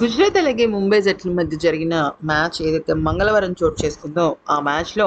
గుజరాత్ అలాగే ముంబై జట్ల మధ్య జరిగిన మ్యాచ్ ఏదైతే మంగళవారం చోటు చేసుకుందో ఆ మ్యాచ్లో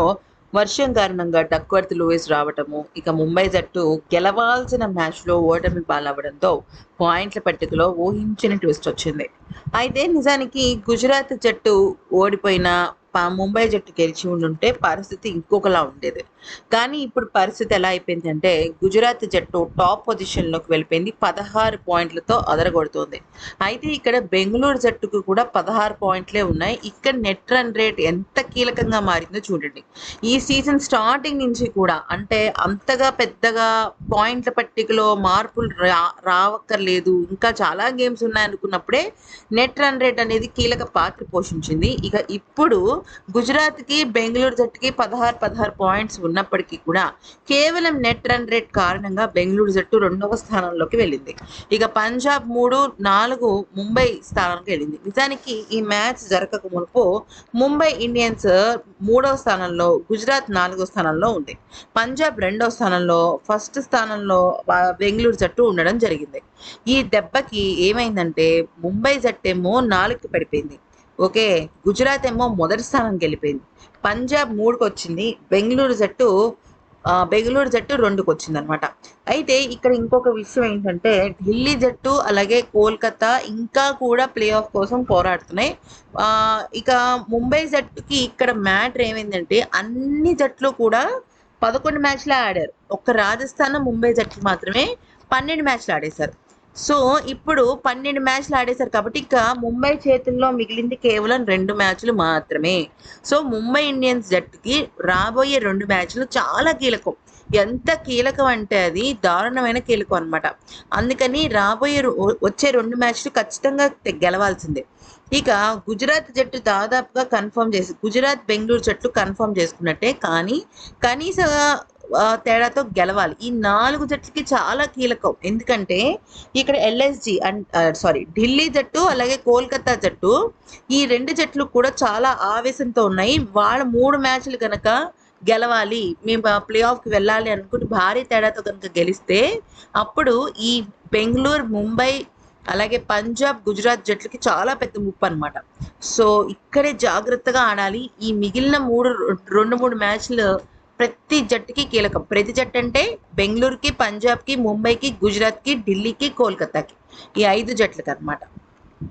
వర్షం కారణంగా డక్వర్త్ లూయిస్ రావటము ఇక ముంబై జట్టు గెలవాల్సిన మ్యాచ్లో ఓటమి పాలవడంతో పాయింట్ల పట్టికలో ఊహించని ట్విస్ట్ వచ్చింది. అయితే నిజానికి గుజరాత్ జట్టు ఓడిపోయిన ముంబై జట్టు గెలిచి ఉండుంటే పరిస్థితి ఇంకొకలా ఉండేది. కానీ ఇప్పుడు పరిస్థితి ఎలా అయిపోయింది అంటే గుజరాత్ జట్టు టాప్ పొజిషన్లోకి వెళ్ళిపోయింది పదహారు పాయింట్లతో అదరగొడుతోంది. అయితే ఇక్కడ బెంగళూరు జట్టుకు కూడా పదహారు పాయింట్లే ఉన్నాయి. ఇక్కడ నెట్ రన్ రేట్ ఎంత కీలకంగా మారిందో చూడండి. ఈ సీజన్ స్టార్టింగ్ నుంచి కూడా అంటే అంతగా పెద్దగా పాయింట్ల పట్టికలో మార్పులు రా రావక్కర్లేదు. ఇంకా చాలా గేమ్స్ ఉన్నాయనుకున్నప్పుడే నెట్ రన్ రేట్ అనేది కీలక పాత్ర పోషించింది. ఇక ఇప్పుడు గుజరాత్కి బెంగళూరు జట్టుకి పదహారు పదహారు పాయింట్స్ ఉన్నప్పటికీ కూడా కేవలం నెట్ రన్ రేట్ కారణంగా బెంగళూరు జట్టు రెండవ స్థానంలోకి వెళ్ళింది. ఇక పంజాబ్ మూడు నాలుగు ముంబై స్థానానికి వెళ్ళింది. నిజానికి ఈ మ్యాచ్ జరగక మునుపు ముంబై ఇండియన్స్ మూడవ స్థానంలో గుజరాత్ నాలుగో స్థానంలో ఉంది పంజాబ్ రెండవ స్థానంలో ఫస్ట్ స్థానంలో బెంగళూరు జట్టు ఉండడం జరిగింది. ఈ దెబ్బకి ఏమైందంటే ముంబై జట్టు ఏమో పడిపోయింది. ఓకే గుజరాత్ ఏమో మొదటి స్థానానికి వెళ్ళిపోయింది. పంజాబ్ మూడుకు వచ్చింది బెంగళూరు జట్టు బెంగళూరు జట్టు రెండుకు వచ్చింది అనమాట అయితే ఇక్కడ ఇంకొక విషయం ఏంటంటే ఢిల్లీ జట్టు అలాగే కోల్కతా ఇంకా కూడా ప్లే ఆఫ్ కోసం పోరాడుతున్నాయి. ఇక ముంబై జట్టుకి ఇక్కడ మ్యాటర్ ఏమైందంటే అన్ని జట్లు కూడా పదకొండు మ్యాచ్లే ఆడారు. ఒక్క రాజస్థాన్ ముంబై జట్లు మాత్రమే పన్నెండు మ్యాచ్లు ఆడేశారు. సో ఇప్పుడు పన్నెండు మ్యాచ్లు ఆడేశారు కాబట్టి ఇక ముంబై చేతుల్లో మిగిలింది కేవలం రెండు మ్యాచ్లు మాత్రమే. సో ముంబై ఇండియన్స్ జట్టుకి రాబోయే రెండు మ్యాచ్లు చాలా కీలకం. ఎంత కీలకం అంటే అది దారుణమైన కీలకం అన్నమాట. అందుకని రాబోయే రో- వచ్చే రెండు మ్యాచ్లు ఖచ్చితంగా గెలవాల్సిందే. ఇక గుజరాత్ జట్టు దాదాపుగా కన్ఫర్మ్ చేసి గుజరాత్ బెంగళూరు జట్టు కన్ఫర్మ్ చేసుకున్నట్టే కానీ కనీస తేడాతో గెలవాలి. ఈ నాలుగు జట్లకి చాలా కీలకం. ఎందుకంటే ఇక్కడ ఎల్ఎస్జి అండ్ సారీ ఢిల్లీ జట్టు అలాగే కోల్కతా జట్టు ఈ రెండు జట్లు కూడా చాలా ఆవేశంతో ఉన్నాయి. వాళ్ళ మూడు మ్యాచ్లు కనుక గెలవాలి మేము ప్లే ఆఫ్కి వెళ్ళాలి అనుకుంటే భారీ తేడాతో కనుక గెలిస్తే అప్పుడు ఈ బెంగళూరు ముంబై అలాగే పంజాబ్ గుజరాత్ జట్లకి చాలా పెద్ద ముప్పు అనమాట సో ఇక్కడే జాగ్రత్తగా ఆడాలి. ఈ మిగిలిన మూడు రెండు మూడు మ్యాచ్లు ప్రతి జట్టుకి కీలకం. ప్రతి జట్టు అంటే బెంగళూరుకి పంజాబ్కి ముంబైకి గుజరాత్కి ఢిల్లీకి కోల్కతాకి ఈ ఐదు జట్లకి అనమాట